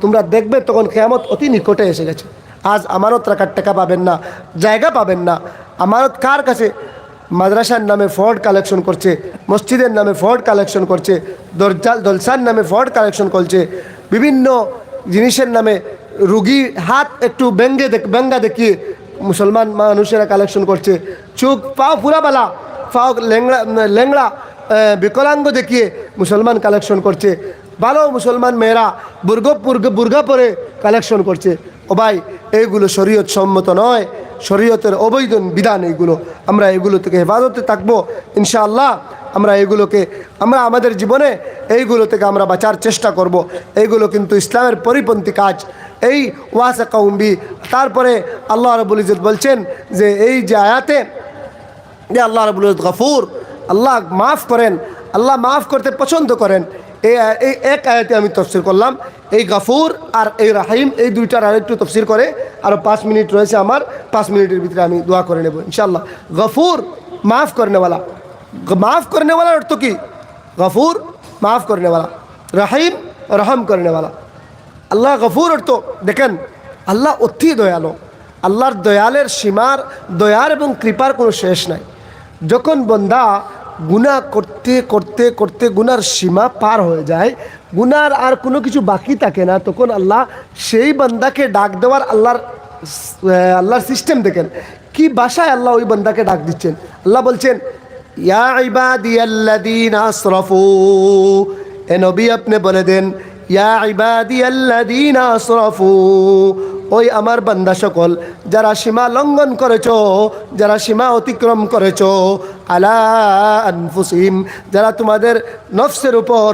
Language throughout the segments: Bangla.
তোমরা দেখবে তখন কেয়ামত অতি নিকটে এসে গেছে। আজ আমানত রাখার টাকা পাবেন না জায়গা পাবেন না। আমানত কার কাছে? মাদ্রাসার নামে ফ্রড কালেকশন করছে মসজিদের নামে ফ্রড কালেকশন করছে দরজাল দলসার নামে ফ্রড কালেকশন করছে। বিভিন্ন জিনিসের নামে রুগী হাত একটু ব্যঙ্গে দেখ ব্যঙ্গা দেখিয়ে মুসলমান মানুষেরা কালেকশন করছে। চোখ পাও পুরাবালা পাও লেংড়া আহ, বিকলাঙ্গ দেখিয়ে মুসলমান কালেকশন করছে। ভালো মুসলমান মেয়েরা বুর্গ বুর্গ পরে কালেকশন করছে। ও ভাই, এইগুলো শরীয়ত সম্মত নয়। শরীয়তের অবৈধ বিধান এইগুলো। আমরা এগুলো থেকে হেফাজতে থাকব, ইনশাআল্লাহ। আমরা এগুলোকে আমরা আমাদের জীবনে এইগুলো থেকে আমরা বাঁচার চেষ্টা করব। এইগুলো কিন্তু ইসলামের পরিপন্থী কাজ। এই ওয়াসা কৌম্বি তারপরে আল্লাহ রবুল ইজত বলছেন যে এই যে আয়াতে, যে আল্লাহ রবুল গফুর, আল্লাহ মাফ করেন, আল্লাহ মাফ করতে পছন্দ করেন। এই এক আয়াতে আমি তফসির করলাম। এই গাফুর আর এই রাহিম, এই দুইটার আরেকটু তফসির করে। আরও পাঁচ মিনিট রয়েছে আমার, পাঁচ মিনিটের ভিতরে আমি দোয়া করে নেব ইনশাল্লাহ গফুর, মাফ করনেওয়ালা মাফ করনেওয়ালার অর্থ কি? গফুর, মাফ করনেওয়ালা রাহিম, রহম করনেওয়ালা আল্লাহ গফুর অর্থ, দেখেন, আল্লাহ অতি দয়ালু। আল্লাহর দয়ালের সীমার, দয়ার এবং কৃপার কোনো শেষ নাই। যখন বন্দা গুণা করতে করতে করতে গুনার সীমা পার হয়ে যায়। গুনার আর কোনো কিছু বাকি থাকে না। তখন আল্লাহ সেই বান্দাকে ডাক দেওয়ার আল্লাহর আল্লাহর সিস্টেম দেখেন। কি ভাষায় আল্লাহ ওই বান্দাকে ডাক দিচ্ছেন? আল্লাহ বলছেন, ইয়া এ নবী আপনি বলে দেন, ইয়া ইবাদিয়াল্লাযীনা আসরাফু। ওই আমার বান্দা সকল, যারা সীমা লঙ্ঘন করেছ, যারা সীমা অতিক্রম করেছ, আলা আনফুসিম যারা তোমাদের নফসের উপর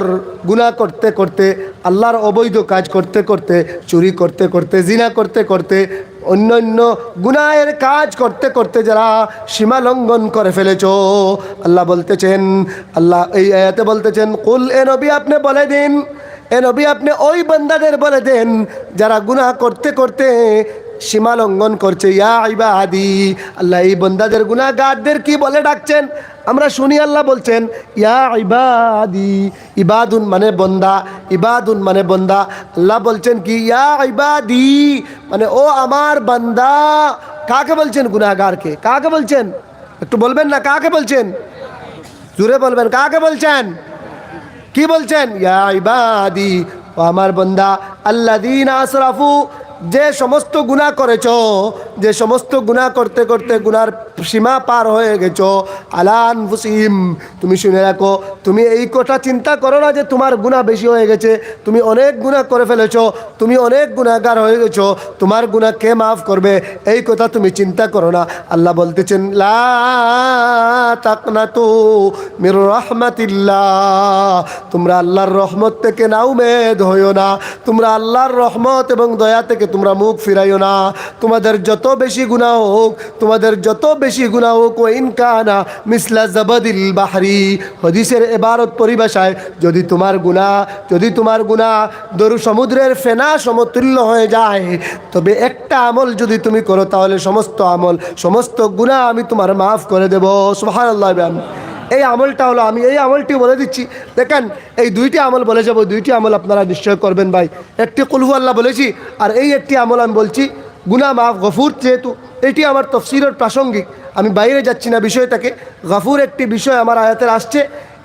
গুনাহ করতে করতে, আল্লাহর অবৈধ কাজ করতে করতে, চুরি করতে করতে, জিনা করতে করতে অন্য অন্য গুনাহের কাজ করতে করতে যারা সীমা লঙ্ঘন করে ফেলেছ, আল্লাহ বলতেছেন, আল্লাহ এই আয়াতে বলতেছেন, কুল, এ নবী, আপনি বলে দিন এ নবী, আপনি ওই বান্দাদের বলে দেন, যারা গুনাহ করতে করতে সীমা লঙ্ঘন করছে। ইয়া ইবাদি আল্লাহ, এই বন্দাদের গুনাহগারদের কি বলে ডাকছেন? আমরা শুনি আল্লাহ বলছেন, ইয়া ইবাদি ইবাদুন মানে বন্দা, ইবাদুন মানে বন্দা। আল্লাহ বলছেন কি, ইয়া ইবাদি মানে ও আমার বান্দা। কাকে বলছেন গুনাহগারকে? কাকে বলছেন? একটু বলবেন না, কাকে বলছেন? জুড়ে বলবেন, কাকে বলছেন? কি বলছেন? ইয়া ইবাদি ও আমার বন্দা আল্লাদিন আসরাফু যে সমস্ত গুনাহ করেছ, যে সমস্ত গুনাহ করতে করতে গুনার সীমা পার হয়ে গেছ আলান ফুসিম তুমি শুনে রাখো, তুমি এই কথা চিন্তা করো না যে তোমার গুনাহ বেশি হয়ে গেছে, তুমি অনেক গুনাহ করে ফেলেছ, তুমি অনেক গুনাহগার হয়ে গেছো, তোমার গুনাহ কে মাফ করবে? এই কথা তুমি চিন্তা করো না। আল্লাহ বলতেছেন, লা তাকনাতু মির রহমাতিল্লাহ। তোমরা আল্লাহর রহমত থেকে না উমেদ হইও না। তোমরা আল্লাহর রহমত এবং দয়া থেকে তোমরা মুখ ফিরাইও না। তোমাদের যত বেশি গুণা হোক, তোমাদের যত বেশি গুণা হোক ও ইনকানা মিসলা জবাদিল বাহারি। হদিসের এবারত পরিভাষায় যদি তোমার গুণা যদি তোমার গুণা দরু সমুদ্রের ফেনা সমতুল্য হয়ে যায়, তবে একটা আমল যদি তুমি করো, তাহলে সমস্ত আমল, সমস্ত গুণা আমি তোমার মাফ করে দেবো। সুহান আল্লাহ এই আমলটা হলো, আমি এই আমলটি বলে দিচ্ছি। দেখেন, এই দুইটি আমল বলে যাব, দুইটি আমল আপনারা নিশ্চয় করবেন ভাই। একটি কুলহু আল্লাহ বলেছি, আর এই একটি আমল আমি বলছি গুনা মাফ, গফুর যেহেতু, এটি আমার তফসিরের প্রাসঙ্গিক। আমি বাইরে যাচ্ছি না বিষয়টাকে। গাফুর একটি বিষয় আমার আয়াতের আসছে।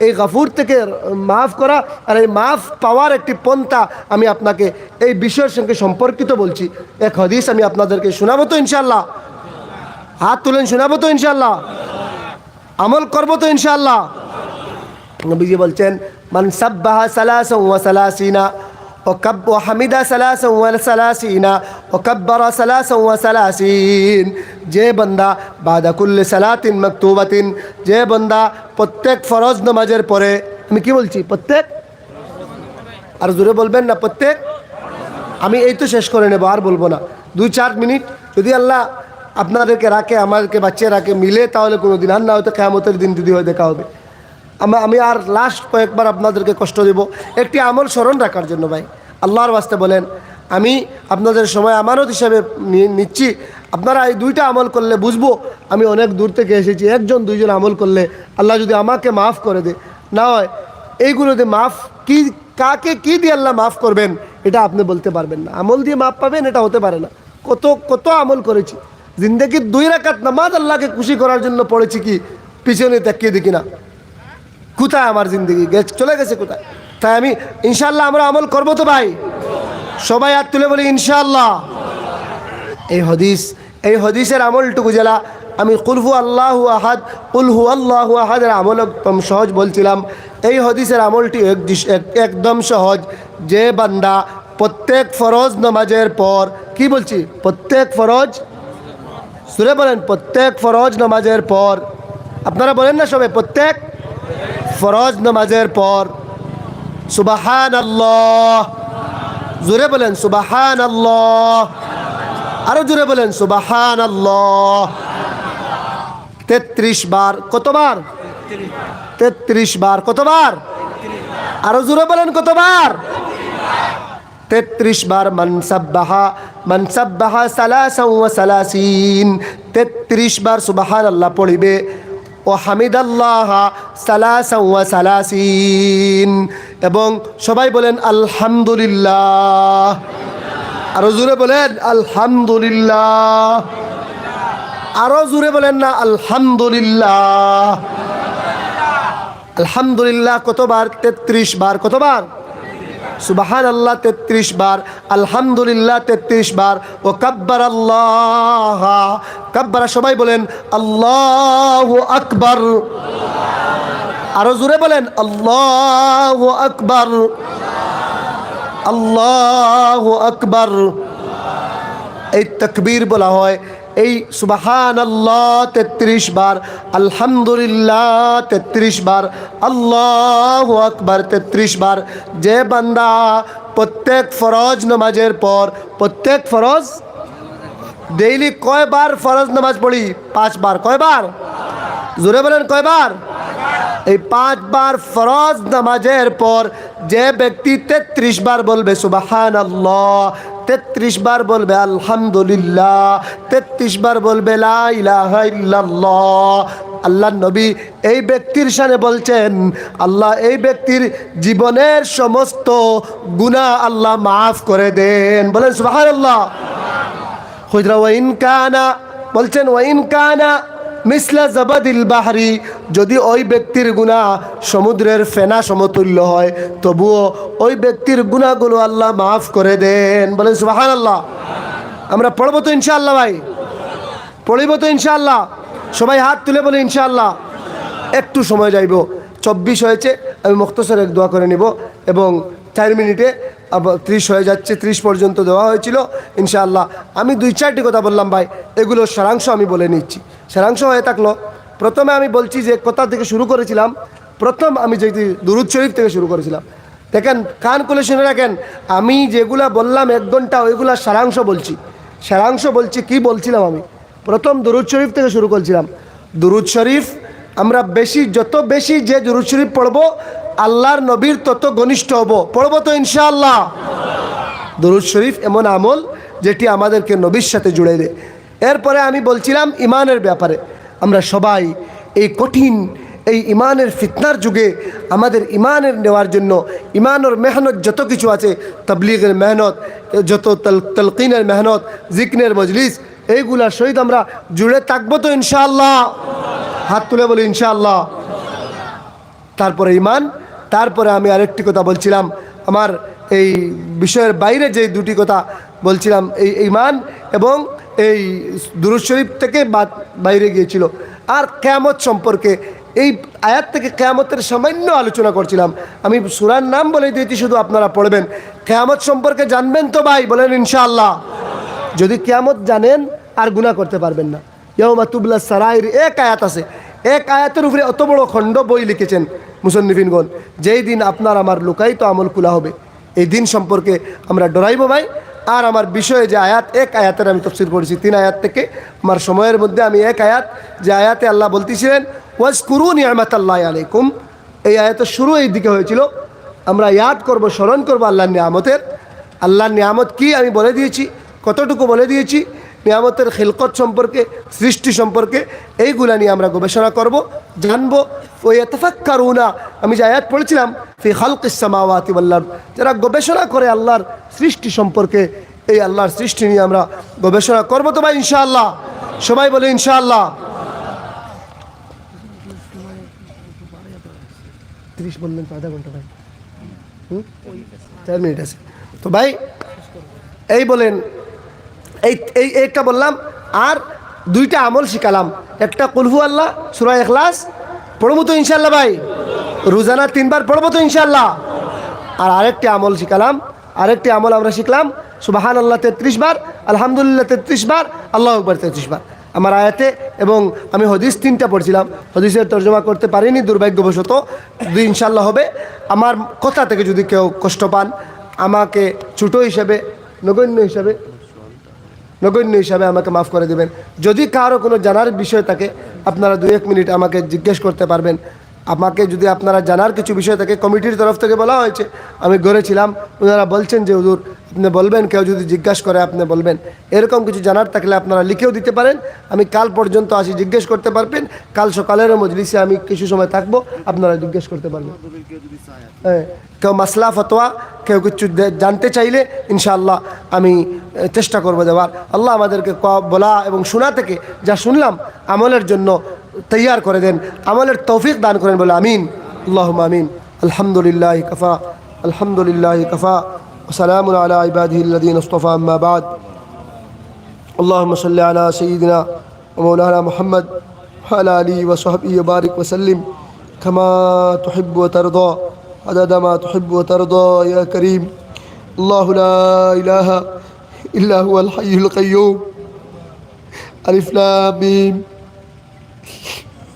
এই গাফুর থেকে মাফ করা আর এই মাফ পাওয়ার একটি পন্থা আমি আপনাকে এই বিষয়ের সঙ্গে সম্পর্কিত বলছি। এক হদিস আমি আপনাদেরকে শোনাবো তো ইনশাল্লাহ হাত তুলেন, শোনাবো তো ইনশাল্লাহ আমল করব তো ইনশাআল্লাহ। নবীজি বলছেন, মান সাব্বাহা সালাসান ওয়া সালাসিনা ওয়া সালাসিনা, ও কাব্বারা সালাসান ওয়া সালাসিন। যে বান্দা বাদা কুল্লি সালাতিন মাকতুবাতিন, যে বান্দা প্রত্যেক ফরজ নামাজের পরে, আমি কি বলছি, প্রত্যেক? আর জোরে বলবেন না, প্রত্যেক? আমি এই তো শেষ করে নেব, আর বলব না। দুই চার মিনিট, যদি আল্লাহ আপনাদেরকে রাখে, আমাদেরকে বাচ্চা রাখে, মিলে তাহলে কোনো দিন আর না হয়তো কেয়ামতের দিন যদি হয় দেখা হবে। আমা- আর লাস্ট কয়েকবার আপনাদেরকে কষ্ট দেব। একটি আমল স্মরণ রাখার জন্য ভাই। আল্লাহর বাস্তে বলেন, আমি আপনাদের সময় আমানত হিসাবে নিচ্ছি। আপনারা এই দুইটা আমল করলে বুঝব, আমি অনেক দূর থেকে এসেছি। একজন, দুইজন আমল করলে আল্লাহ যদি আমাকে মাফ করে দে। না হয় এইগুলোতে মাফ কি, কাকে কি দিয়ে আল্লাহ মাফ করবেন, এটা আপনি বলতে পারবেন না। আমল দিয়ে মাফ পাবেন, এটা হতে পারে না। কত কত আমল করেছি। জিন্দগির দুই রাকাত নামাজ আল্লাহকে খুশি করার জন্য পড়েছি কি? পিছনে তাকিয়ে দেখি না। কোথায় আমার জিন্দগি? চলে গেছে কোথায়? তাই আমি ইনশাল্লাহ আমরা আমল করব তো ভাই। সবাই হাত তুলে বলি ইনশাল্লাহ এই হদিস এই হদিসের আমলটুকু জেলা আমি কুলহু আল্লাহ আহাদ কুলহু আল্লাহ আহাদের আমল একদম সহজ বলছিলাম। এই হদিসের আমলটি একদম সহজ। যে বান্দা প্রত্যেক ফরজ নামাজের পর কি বলছি? প্রত্যেক ফরজ সুরে বলেন, প্রত্যেক ফরজ নামাজের পর আপনারা বলেন না সবাই, প্রত্যেক ফরজ নামাজের পর সুবাহান আল্লাহ জোরে বলেন সুবাহান আল্লাহ আরও জোরে বলেন সুবাহান আল্লাহ তেত্রিশ বার কতবার? তেত্রিশ বার কতবার? আরও জোরে বলেন, কতবার? তেত্রিশ বার মনসব্বাহা মনসব্বাহা সালাসাউ ওয়া সালাসিন। তেত্রিশ বার সুবাহান আল্লাহ পড়িবে। ও হামিদ আল্লাহ সালাসাউ ওয়া সালাসিন। এবং সবাই বলেন, আলহামদুলিল্লাহ। আরও জোরে বলেন, আলহামদুলিল্লাহ। আরও জোরে বলেন না, আলহামদুলিল্লাহ। আলহামদুলিল্লাহ কতবার? তেত্রিশ বার কতবার? সুবাহান আল্লাহ তেত্রিশ বার, আলহামদুলিল্লাহ তেত্রিশ বার, ও কাব্বার আল্লাহ কাব্বারা সবাই বলেন, আল্লাহ আকবর। আরও জোরে বলেন, আল্লাহ আকবর। আল্লাহ আকবর। এই তকবীর বলা হয় এই সুবাহান আল্লাহ তেত্রিশ বার, আলহামদুলিল্লাহ তেত্রিশ বার, আল্লাহ আকবার তেত্রিশ বার, যে বান্দা প্রত্যেক ফরজ নামাজের পর, প্রত্যেক ফরজ ডেইলি কয়বার ফরজ নামাজ পড়ি? পাঁচবার। কয়বার? জোরে বলেন কয়বার? এই পাঁচবার ফরজ নামাজের পর যে ব্যক্তি তেত্রিশ বার বলবে সুবাহান আল্লাহ তেত্রিশ বার বলবে, আলহামদুলিল্লাহ, তেত্রিশ বার বলবে আল্লাহ নবী এই ব্যক্তির সামনে বলছেন, আল্লাহ এই ব্যক্তির জীবনের সমস্ত গুণা আল্লাহ মাফ করে দেন। বলেন সুবাহান আল্লাহ খুচরা ওয়াইন কানা, বলছেন ওয়াইন কানা মিসলা জবাদিল বাহারি, যদি ওই ব্যক্তির গুণা সমুদ্রের ফেনা সমতুল্য হয়, তবুও ওই ব্যক্তির গুণাগুলো আল্লাহ মাফ করে দেন। বলেন সুবাহান আল্লাহ আমরা পড়ব তো ইনশাআল্লাহ ভাই। পড়িব তো ইনশাআল্লাহ। সবাই হাত তুলে বলে ইনশাআল্লাহ। একটু সময় যাইব। চব্বিশ হয়েছে, আমি মুক্তসর এক দোয়া করে নিব এবং চার মিনিটে আবার ত্রিশ হয়ে যাচ্ছে, ত্রিশ পর্যন্ত দেওয়া হয়েছিল। ইনশাআল্লাহ। আমি দুই, চারটি কথা বললাম ভাই এগুলোর সারাংশ আমি বলে নিচ্ছি। সারাংশ হয়ে থাকল। প্রথমে আমি বলছি যে কোথা থেকে শুরু করেছিলাম, প্রথম আমি যেটি দুরুদ শরীফ থেকে শুরু করেছিলাম। দেখেন, কান খুলে শুনে রাখেন, আমি যেগুলা বললাম এক ঘণ্টা, ওইগুলা সারাংশ বলছি। সারাংশ বলছি, কি বলছিলাম আমি? প্রথম দুরুদ শরীফ থেকে শুরু করেছিলাম। দুরুদ শরীফ, আমরা বেশি, যত বেশি যে দুরুদ শরীফ পড়ব আল্লাহর নবীর তত ঘনিষ্ঠ হব। পড়ব তো ইনশাআল্লাহ। দরুদ শরীফ এমন আমল যেটি আমাদেরকে নবীর সাথে জুড়ে দেয় এরপরে আমি বলছিলাম ইমানের ব্যাপারে। আমরা সবাই এই কঠিন, এই ইমানের ফিতনার যুগে আমাদের ইমানের নেওয়ার জন্য ইমানের মেহনত যত কিছু আছে, তবলিগের মেহনত, যত তল, তলকিনের মেহনত জিকনের মজলিস এইগুলার সহিত আমরা জুড়ে থাকব তো ইনশাআল্লাহ। হাত তুলে বলি ইনশাআল্লাহ। তারপরে ইমান তারপরে আমি আরেকটি কথা বলছিলাম, আমার এই বিষয়ের বাইরে যে দুটি কথা বলছিলাম, এই ইমান এবং এই দুরুদ শরীফ থেকে বাদ বাইরে গিয়েছিল। আর কেয়ামত সম্পর্কে এই আয়াত থেকে কেয়ামতের সামান্য আলোচনা করছিলাম। আমি সুরার নাম বলে দিয়েছি, শুধু আপনারা পড়বেন। কেয়ামত সম্পর্কে জানবেন তো ভাই, বলেন ইনশাআল্লাহ। যদি কেয়ামত জানেন, আর গুণা করতে পারবেন না। ইয়মা সারাইর, এক আয়াত আছে। এক আয়াতের উপরে অত বড় খণ্ড বই লিখেছেন মুসন্নিফিনগণ যেই দিন আপনার আমার লুকায়িত আমল খোলা হবে, এই দিন সম্পর্কে আমরা ডরাইব ভাই। আর আমার বিষয়ে যে আয়াত, এক আয়াতের আমি তফসিল করেছি তিন আয়াত থেকে আমার সময়ের মধ্যে আমি এক আয়াত, যে আয়াতে আল্লাহ বলতেছিলেন ওয়াজ কুরু নিয়ামত আল্লাহ আলাইকুম। এই আয়াতের শুরু এই দিকে হয়েছিল। আমরা ইয়াদ করব, স্মরণ করব আল্লাহ নিয়ামতের। আল্লাহর নিয়ামত কি আমি বলে দিয়েছি, কতটুকু বলে দিয়েছি নিয়ামতের খিলকত সম্পর্কে, সৃষ্টি সম্পর্কে, এইগুলা নিয়ে আমরা গবেষণা করব, জানব। ওই এতফাক্কারুনা আমি যে আয়াত পড়েছিলাম, ফি খালকিস সামাওয়াতি ওয়াল আরদ, যারা গবেষণা করে আল্লাহর সৃষ্টি সম্পর্কে, এই আল্লাহর সৃষ্টি নিয়ে আমরা গবেষণা করব তো ভাই, ইনশাআল্লাহ? সবাই বলে ইনশাআল্লাহ। তিরিশ বললেন তো আধা ঘণ্টা ভাই। হুম? চার মিনিট আছে। তো ভাই, এই বলেন এই এই একটা বললাম, আর দুইটা আমল শিখালাম। একটা কুলহু আল্লাহ, সুরা এখলাস পড়ব তো ইনশাল্লাহ ভাই। রোজানা তিনবার পড়ব তো ইনশাল্লাহ আর আরেকটি আমল শিখালাম, আরেকটি আমল আমরা শিখলাম সুবাহান আল্লাহ তেত্রিশ বার, আলহামদুলিল্লাহ তেত্রিশ বার, আল্লাহ আকবর তেত্রিশ বার। আমার আয়াতে এবং আমি হদিস তিনটা পড়ছিলাম। হদিসের তর্জমা করতে পারিনি, দুর্ভাগ্যবশত যদি ইনশাল্লাহ হবে। আমার কথা থেকে যদি কেউ কষ্ট পান, আমাকে ছোটো হিসাবে, নগণ্য হিসাবে নগণ্য হিসাবে আমাকে মাফ করে দেবেন। যদি কারও কোনো জানার বিষয় থাকে, আপনারা দু এক মিনিট আমাকে জিজ্ঞেস করতে পারবেন। আমাকে যদি আপনারা জানার কিছু বিষয় থাকে কমিটির তরফ থেকে বলা হয়েছে আমি গড়েছিলাম। ওনারা বলছেন যে হুজুর আপনি বলবেন কেউ যদি জিজ্ঞাসা করে আপনি বলবেন। এরকম কিছু জানার থাকলে আপনারা লিখেও দিতে পারেন। আমি কাল পর্যন্ত আসি জিজ্ঞেস করতে পারবেন। কাল সকালের মজলিসে আমি কিছু সময় থাকব আপনারা জিজ্ঞেস করতে পারবেন। হ্যাঁ, কেউ মাসলা ফতোয়া কেউ কিছু জানতে চাইলে ইনশাআল্লাহ আমি চেষ্টা করব দেওয়ার। আল্লাহ আমাদেরকে বলা এবং শোনা থেকে যা শুনলাম আমলের জন্য তৈয়ার করে দেন আমলের তৌফিক দান করেন বলে আমিন আল্লাহ আমিন আলহামদুলিল্লাহ কফা আলহামদুলিল্লাহ কফা وسلام على عباده الذين اصطفى أما بعد اللهم صل على سيدنا ومولانا محمد وعلى آله وصحبه وبارك وسلم كما تحب وترضى عدد ما تحب وترضى يا كريم الله لا إله إلا هو الحي القيوم ألف لام ميم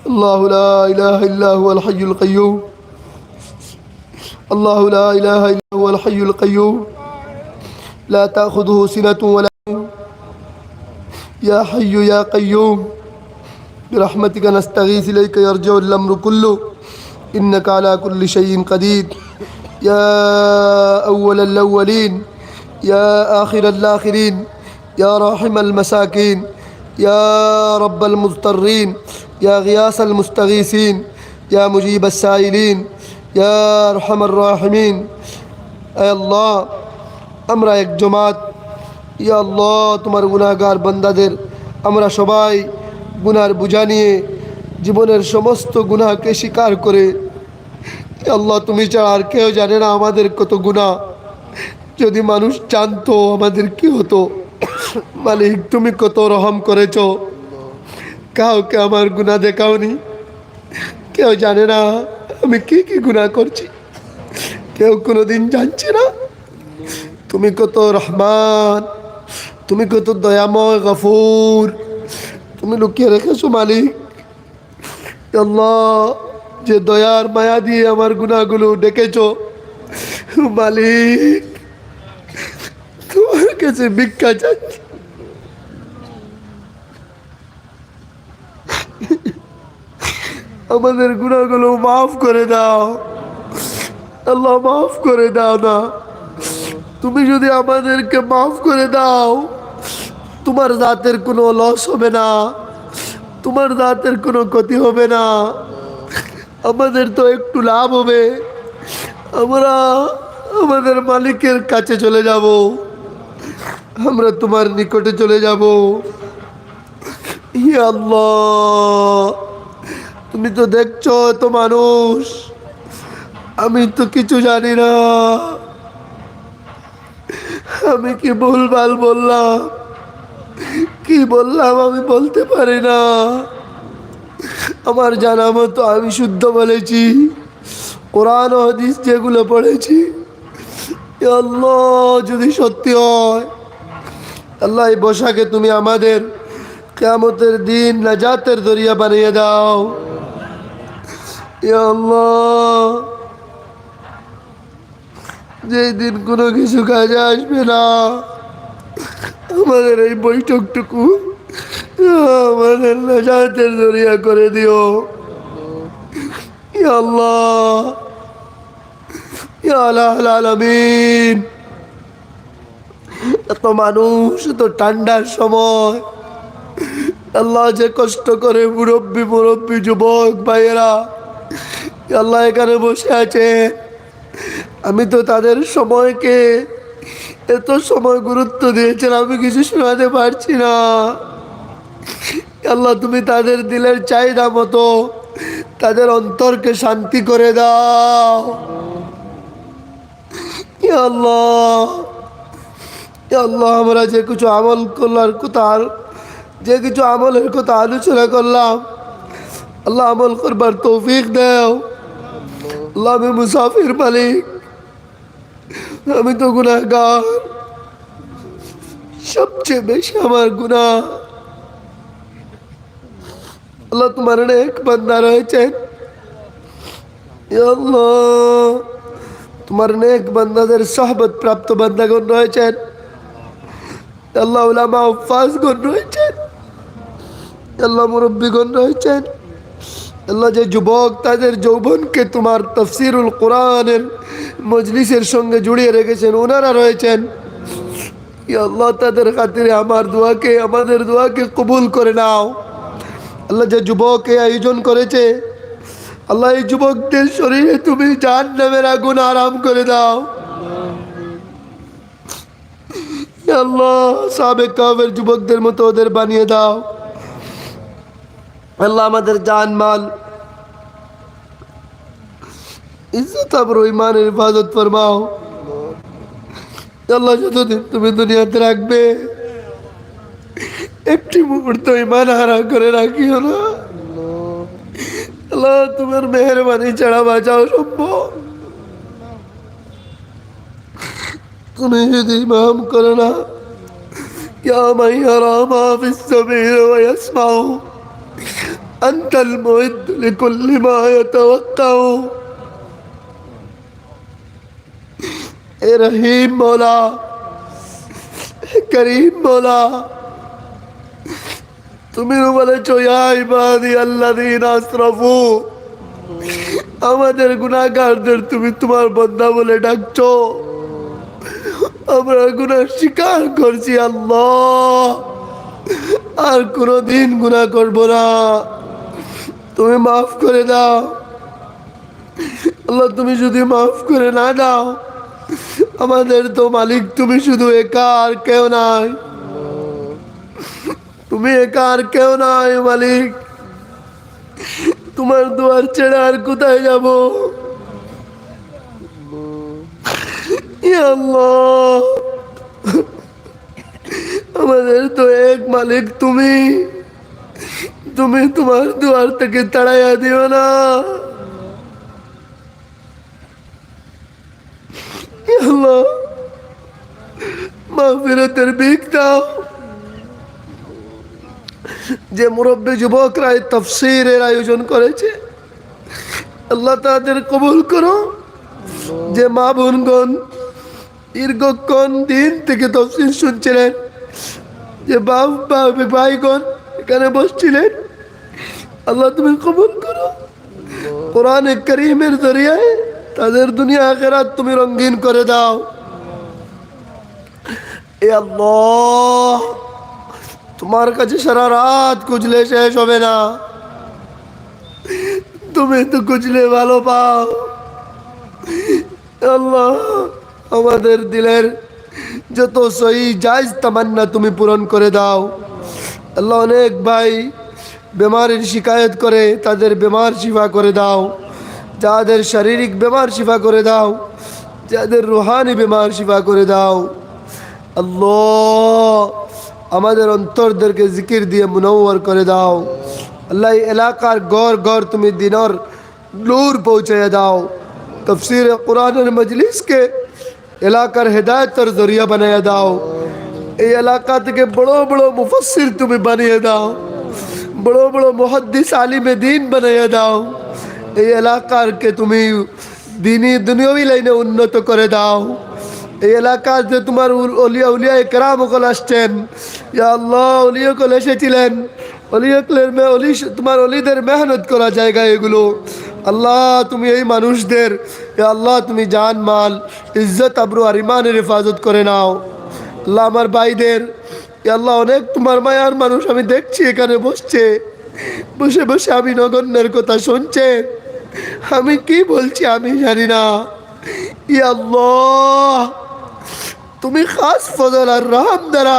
الله لا إله إلا هو الحي القيوم. الله لا إله إلا هو الحي القيوم. لا تأخذه سنة ولا يا حي يا قيوم. برحمتك نستغيث إليك يرجع الأمر كله. إنك على كل شيء قدير. يا أول الأولين. يا آخر الآخرين. يا راحم المساكين. يا رب المضطرين. يا غياث المستغيثين يا مجيب السائلين يا أرحم الراحمين أي الله আমরা এক জমাত ইয়া আল্লাহ তোমার গুনাহগার বান্দাদের আমরা সবাই গুনার বোঝা নিয়ে জীবনের সমস্ত গুনাহকে স্বীকার করে ইয়া আল্লাহ তুমি ছাড়া আর কেউ জানে না আমাদের কত গুনাহ যদি মানুষ জানতো আমাদের কি হতো মালিক তুমি কত রহম করেছ কাউকে আমার গুনাহ দেখাওনি। কেউ জানে না আমি কি কি গুনাহ করছি। কেউ কোনোদিন জানছে না। তুমি কত রহমান, তুমি কত দয়াময়, গফুর, তুমি লুকিয়ে রেখেছো মালিক। যে দয়ার মায়া দিয়ে আমার গুণাগুলো ডেকেছ, মালিক, তোমার কাছে ভিক্ষা চাচ্ছি। আমাদের গুণাগুলো মাফ করে দাও। আল্লাহ মাফ করে দাও না। তুমি যদি আমাদেরকে মাফ করে দাও, তোমার দাঁতের কোনো লস হবে না। তোমার দাঁতের কোনো ক্ষতি হবে না। আমাদের তো একটু লাভ হবে। আমরা আমাদের মালিকের কাছে চলে যাব। আমরা তোমার নিকটে চলে যাব। ই আল্লাহ! তুমি তো দেখছ তো মানুষ। আমি তো কিছু জানি না। আমি কি ভুলভাল বললাম? কি বললাম আমি বলতে পারি না। আমার জানা মতো আমি শুদ্ধ বলেছি। কোরআন হাদিস যেগুলো পড়েছি। আল্লাহ, যদি সত্যি হয়, আল্লাহ এই বসাকে তুমি আমাদের কেয়ামতের দিন নাজাতের দরিয়া বানিয়ে দাও। যেই দিন কোনো কিছু কাজে আসবে না, আমাদের এই বৈঠকটুকু আমাদের নাজাতের জরিয়া করে দিও। আল্লাহ। এত মানুষ, এত ঠান্ডার সময়। আল্লাহ যে কষ্ট করে মুরব্বী মুরব্বী, যুবক, ভাইয়েরা আল্লাহ এখানে বসে আছে। আমি তো তাদের সময়কে এত সময় গুরুত্ব দিয়েছেন, আমি কিছু শোনাতে পারছি না। আল্লাহ, তুমি তাদের দিলের চাহিদা মতো তাদের অন্তরকে শান্তি করে দাও। আল্লাহ আল্লাহ, আমরা যে কিছু আমল করলার কথা যে কিছু আমলের কথা আলোচনা করলাম, আল্লাহ আমল করবার তৌফিক দাও। আমি মুসাফির মালিক। আমি তো গুনাহগার। সবচেয়ে বেশি আমার গুনাহ। আল্লাহ তোমার এক বান্দা রয়েছেন। তোমার নেক বান্দাদের সহবত প্রাপ্ত বান্দাগণ রয়েছেন। আল্লাহ উলামা ফাজগণ রয়েছেন। আল্লাহ মুরব্বীগণ রয়েছেন। আল্লাহ যে যুবক, তাদের যৌবনকে তোমার তফসিরুল কোরআনের মজলিসের সঙ্গে জুড়িয়ে রেখেছেন ওনারা রয়েছেন। আল্লাহ তাদের খাতিরে আমার দোয়াকে, আমাদের দোয়াকে কবুল করে নাও। আল্লাহ যে যুবক এই আয়োজন করেছে, আল্লাহ এই যুবকদের শরীরে তুমি জান নামের আগুন আরাম করে দাও। আল্লাহ সাবেক কাবের যুবকদের মতো ওদের বানিয়ে দাও। আল্লাহ আমাদের জান মাল ইজ্জত আবর ইমানের হেফাজত ফরমাও আল্লাহ যতদিন তুমি দুনিয়াতে রাখবে একটি মুহূর্ত ইমান হারা করে রাখিও না আল্লাহ তোমার মেহরবানি ছাড়া বাঁচাও সম্ভব তুমি যদি মাম করো না يا من يرى ما في السبيل ويسمع أنت المعد لكل ما يتوقع এ রহিম মৌলা হে করিম মৌলা তুমি বলেছ ইয়া ইবাদি আল্লাযীনা আসরাফু আমাদের গুনাহগারদের তুমি তোমার বন্দা বলে ডাকছো আমরা গুনাহ স্বীকার করছি আল্লাহ আর কোনোদিন গুনাহ করব না তুমি মাফ করে দাও। আল্লাহ, তুমি যদি মাফ করে না দাও, আমাদের তো মালিক, তুমি শুধু একা আর কেউ নাই। তুমি একা আর কেউ নাই মালিক। তোমার দুয়ার ছেড়ে আর কোথায় যাব? আমাদের তো এক মালিক তুমি। তুমি তোমার দুয়ার থেকে তাড়াইয়া দিও না। আল্লাহ মাহফিরতের ভিক দাও। যে মুরব্বী যুবকরা তফসিরের আয়োজন করেছে, আল্লাহ তাদের কবুল করো। যে মা বোনগণ দীর্ঘক্ষণ দিন থেকে তফসিল শুনছিলেন, যে বাপ, ভাইগণ এখানে বসছিলেন। আল্লাহ তুমি কবুল করো। কোরআন করিমের জরিয়ায় তাদের দুনিয়া আখেরাত তুমি রঙিন করে দাও। এ আল্লাহ, তোমার কাছে সারা রাত খুঁজলে শেষ হবে না। তুমি তো খুঁজলে ভালো পাও। আল্লাহ, আমাদের দিলের যত সই জায়জ তামান্না তুমি পূরণ করে দাও। আল্লাহ অনেক ভাই বেমারির শিকায়ত করে, তাদের বেমার শিফা করে দাও। যাদের শারীরিক বেমার শিফা করে দাও, যাদের রুহানি বেমার শিফা করে দাও। আল্লাহ আমাদের অন্তরদেরকে জিকির দিয়ে মুনৌর করে দাও। আল্লাহ এলাকার গড় গড় তুমি দিনর নূর পৌঁছে দাও। তফসির কোরআনের মজলিসকে এলাকার হেদায়তের জরিয়া বানিয়ে দাও। এই এলাকা থেকে বড় বড় মুফসির তুমি বানিয়ে দাও। বড় বড় মুহাদ্দিস আলিমে দিন বানিয়ে দাও। এই এলাকারকে তুমি দিনই দুনিয়াবি লাইনে উন্নত করে দাও। এই এলাকার যে তোমার অলিয়া উলিয়া কেরাম সকল আসছেন। ইয়া আল্লাহ অলিয়কল এসেছিলেন। অলিয়কলের মে অলি তোমার অলিদের মেহনত করা জায়গা এগুলো। আল্লাহ, তুমি এই মানুষদের আল্লাহ, তুমি জান মাল ইজ্জত, আবরু আর ইমানের হেফাজত করে নাও। আল্লাহ আমার ভাইদের আল্লাহ অনেক তোমার মায়ার মানুষ আমি দেখছি এখানে বসছে। বসে বসে আমি নগণ্যের কথা শুনছে। আমি কি বলছি আমি জানি না। আল্লাহ, তুমি খাস ফজল আর রহম দ্বারা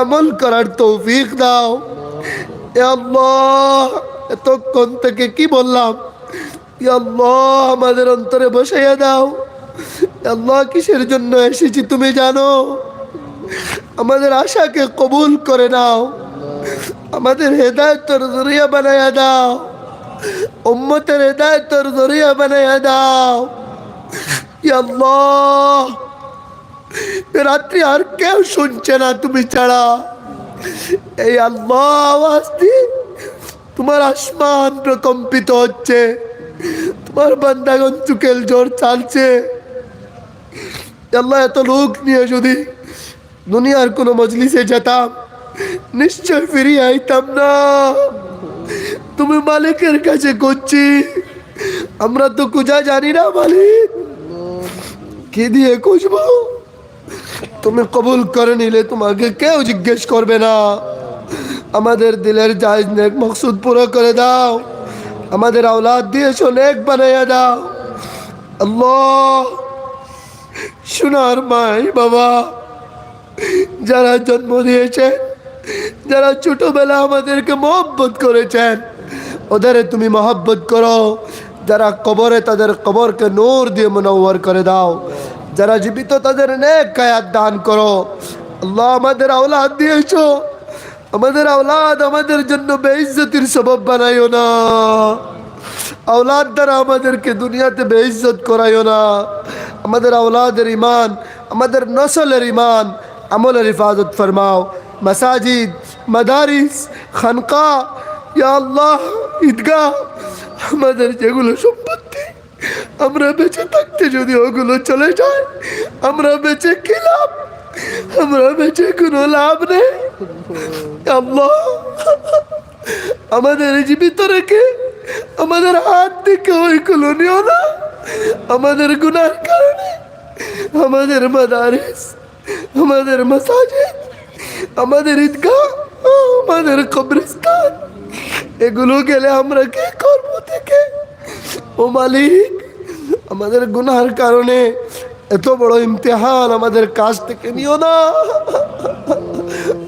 আমল করার তৌফিক দাও। আল্লাহ, এতক্ষণ থেকে কি বললাম? আল্লাহ আমাদের অন্তরে বসাইয়া দাও। আল্লাহ কিসের জন্য এসেছি তুমি জানো? আমাদের আশাকে কবুল করে নাও। আমাদের হেদায়তর জরিয়া বানাইয়া দাও। উম্মতের হেদায়তর জরিয়া বানাইয়া দাও। রাত্রি আর কেউ শুনছে না তুমি ছাড়া। এই আল্লাহ আওয়াজ দিয়ে তোমার আসমান প্রকম্পিত হচ্ছে। তোমার বান্দাগন চুকেল জোর চালছে। আল্লাহ, এত লোক নিয়ে যদি দুনিয়ার কোনো মজলিসে যেতাম, নিশ্চয় ফিরিয়ে আইতাম না। তুমি মালিকের কাছে করছি, আমরা তো কুজা জানি না মালিক। কি দিয়ে খুঁজবো? তুমি কবুল করে নিলে তোমাকে কেউ জিজ্ঞেস করবে না। আমাদের দিলের জায়জ নেক মকসুদ পুরো করে দাও। আমাদের আওলাদ দিয়েছ, নেক বানাইয়া দাও। আল্লাহ সোনার মাই বাবা, যারা জন্ম দিয়েছেন, যারা ছোটবেলা আমাদেরকে মহব্বত করেছেন ওদের তুমি মহব্বত করো। যারা কবরে তাদের কবরকে নূর দিয়ে মনোবর করে দাও। যারা জীবিত তাদের নেক কায়াত দান করো। আল্লাহ আমাদের আওলাদ দিয়েছ। আমাদের আওলাদ আমাদের জন্য বেইজ্জতির সবব বানাইও না। আওলাদ দ্বারা আমাদেরকে দুনিয়াতে বেইজ্জত করাইও না। আমাদের আওলাদের ইমান আমাদের নসলের ইমান আমলের হিফাজত ফরমাও। মাসাজিদ, মাদারিস, খানকা, ইয়া আল্লাহ, ঈদগাহ, আমাদের যেগুলো সম্পত্তি, আমরা বেঁচে থাকতে যদি ওগুলো চলে যায়, আমরা বেঁচে কি লাভ? আমরা বেঁচে কোনো লাভ নেই। আল্লাহ, আমাদের জীবিত রেখে, আমাদের হাত থেকে ওইগুলো নিও না। আমাদের কারণে আমাদের মাদারিস আমাদের মাসাজিদ আমাদের ঈদগাহ আমাদের কবরস্থান এগুলো গেলে আমরা কি করব থেকে ও মালিক আমাদের গুনার কারণে এত বড় ইমতেহান আমাদের কাছ থেকে নিও না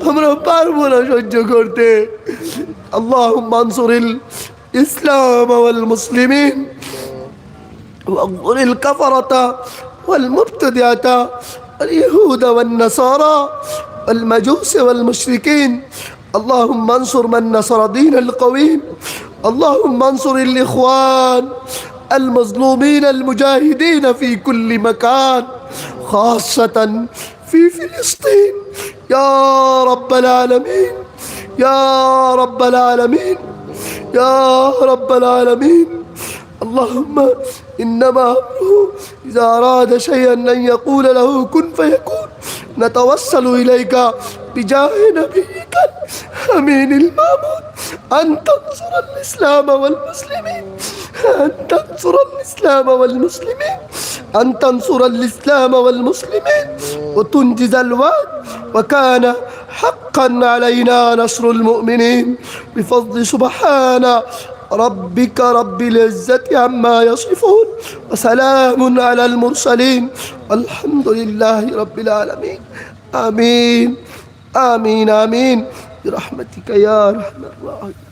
আমরা পারবো না সহ্য করতে আল্লাহ মানসুরিল ইসলাম ওয়াল মুসলিমিন واغفر الكفرة والمبتدعة واليهود والنصارى والمجوس والمشركين. اللهم انصر من نصر دين القويم. اللهم انصر الإخوان المظلومين المجاهدين في كل مكان خاصة في فلسطين. يا رب العالمين يا رب العالمين يا رب العالمين. اللهم إنما أمره إذا أراد شيئا أن يقول له كن فيكون. نتوسل إليك بجاه نبيك الأمين المأمون. أن تنصر الإسلام والمسلمين. أن تنصر الإسلام والمسلمين. أن تنصر الإسلام والمسلمين. وتنجز الوعد. وكان حقا علينا نصر المؤمنين. بفضل سبحان ربك رب العزة عما يصفون وسلام على المرسلين والحمد لله رب العالمين. آمين. آمين. آمين. برحمتك يا أرحم الراحمين.